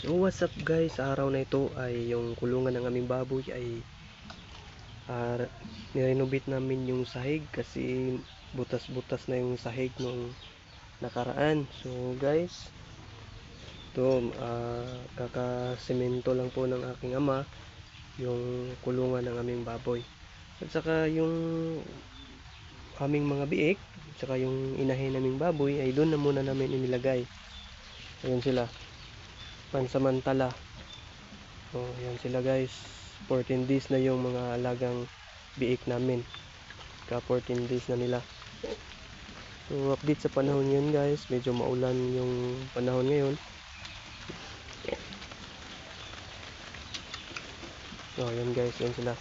So what's up guys, araw na ito ay yung kulungan ng aming baboy ay uh, nirenovate namin yung sahig kasi butas-butas na yung sahig nung nakaraan. So guys, ito uh, kakasemento lang po ng aking ama yung kulungan ng aming baboy. At saka yung aming mga biik, at saka yung inahin naming baboy ay doon na muna namin inilagay. Ayun sila pansamantala. Oh yan sila guys. 14 days na yung mga alagang biik namin. Ka 14 days na nila. So update sa panahon yun guys. Medyo maulan yung panahon ngayon. Oh yan guys. Yan sila